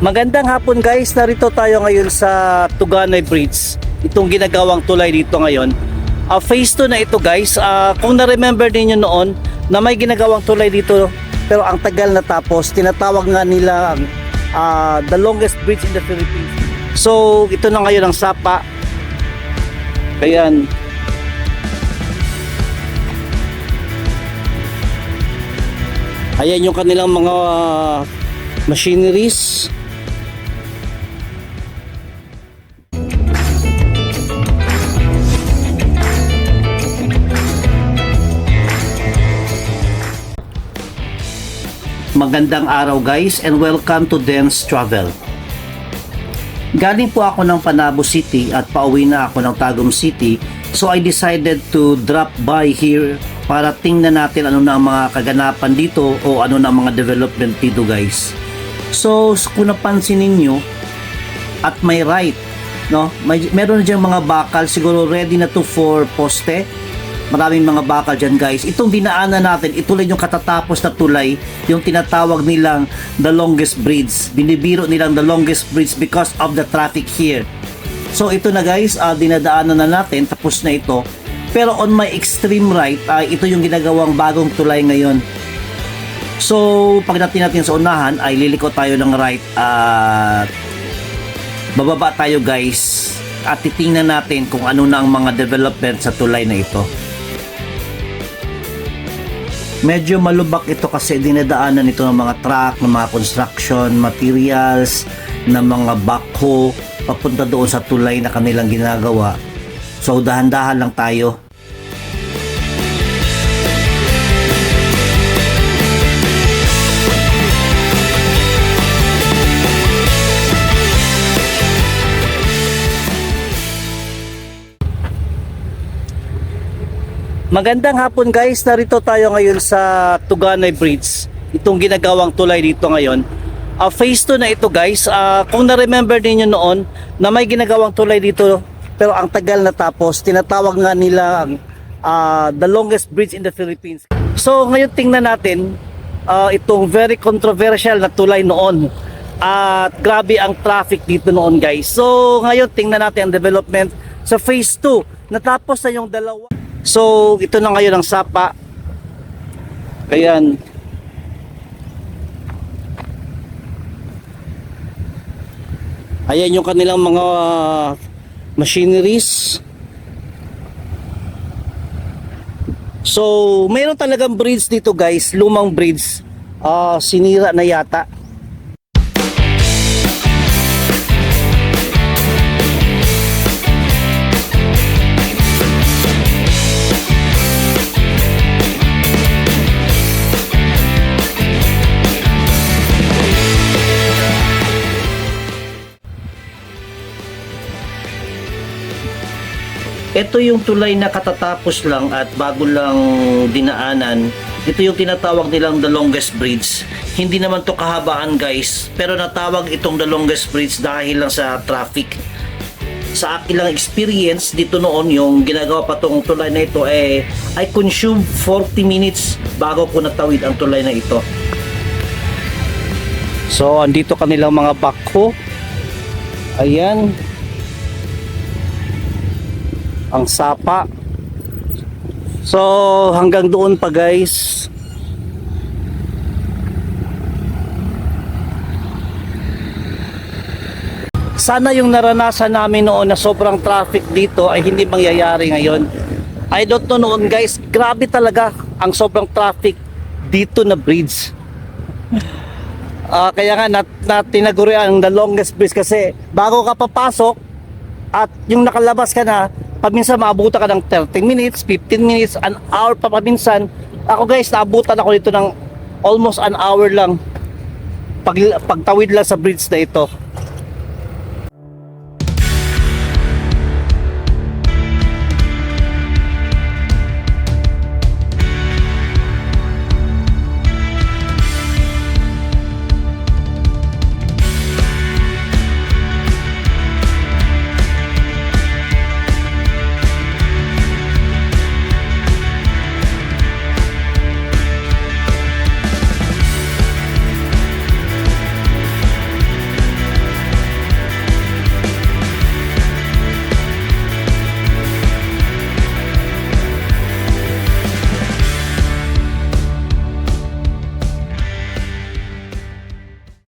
Magandang hapon guys, narito tayo ngayon sa Tuganay Bridge. Itong ginagawang tulay dito ngayon. Uh, phase 2 na ito guys. Ah, kung na-remember ninyo noon na may ginagawang tulay dito pero ang tagal na tapos, tinatawag nga nila ah, the longest bridge in the Philippines. So ito na ngayon ang sapa. Ayan. Ayan yung kanilang mga machineries. Magandang araw guys and welcome to Dance Travel. Galing po ako ng Panabo City at pauwi na ako ng Tagum City so I decided to drop by here para tingnan natin ano na ang mga kaganapan dito o ano na ang mga development dito guys. So kung napansin ninyo at may right no may meron diyang mga bakal siguro ready na to for poste maraming mga bakal dyan guys. Itong dinaanan natin, ito lang yung katatapos na tulay, yung tinatawag nilang the longest bridge. Binibiro nilang the longest bridge because of the traffic here. So ito na guys, ah, dinadaanan na natin, tapos na ito. Pero on my extreme right, ah, ito yung ginagawang bagong tulay ngayon. So pagdating natin sa unahan, ay liliko tayo ng right at bababa tayo guys at titingnan natin kung ano na ang mga development sa tulay na ito. Medyo malubak ito kasi dinadaanan ito ng mga truck, ng mga construction materials, ng mga backhoe papunta doon sa tulay na kanilang ginagawa. So dahan-dahan lang tayo. Magandang hapon guys, narito tayo ngayon sa Tuganay Bridge. Itong ginagawang tulay dito ngayon. Uh, phase 2 na ito guys. Ah, kung na-remember ninyo noon na may ginagawang tulay dito pero ang tagal na tapos, tinatawag nga nila ang ah, the longest bridge in the Philippines. So ngayon tingnan natin ah, itong very controversial na tulay noon. At grabe ang traffic dito noon guys. So ngayon tingnan natin ang development sa phase 2. Natapos na yung dalawa. So, ito na ngayon ang sapa. Ayan. Ayan yung kanilang mga machineries. So, mayroon talagang bridge dito guys, lumang bridge. Ah, sinira na yata. Ito yung tulay na katatapos lang at bago lang dinaanan. Ito yung tinatawag nilang the longest bridge. Hindi naman to kahabaan guys, pero natawag itong the longest bridge dahil lang sa traffic. Sa akin lang experience dito noon yung ginagawa pa tong tulay na ito eh I consume 40 minutes bago ko natawid ang tulay na ito. So andito kanilang mga backhoe. Ayan, ang sapa. So hanggang doon pa guys. Sana yung naranasan namin noon na sobrang traffic dito ay hindi mangyayari ngayon. I don't know noon guys, grabe talaga ang sobrang traffic dito na bridge. Ah, kaya nga nat, nat ang the longest bridge kasi bago ka papasok at yung nakalabas ka na, paminsan maabutan ka ng 30 minutes, 15 minutes, an hour pa paminsan. Ako guys, naabutan ako dito ng almost an hour lang pag, pagtawid lang sa bridge na ito.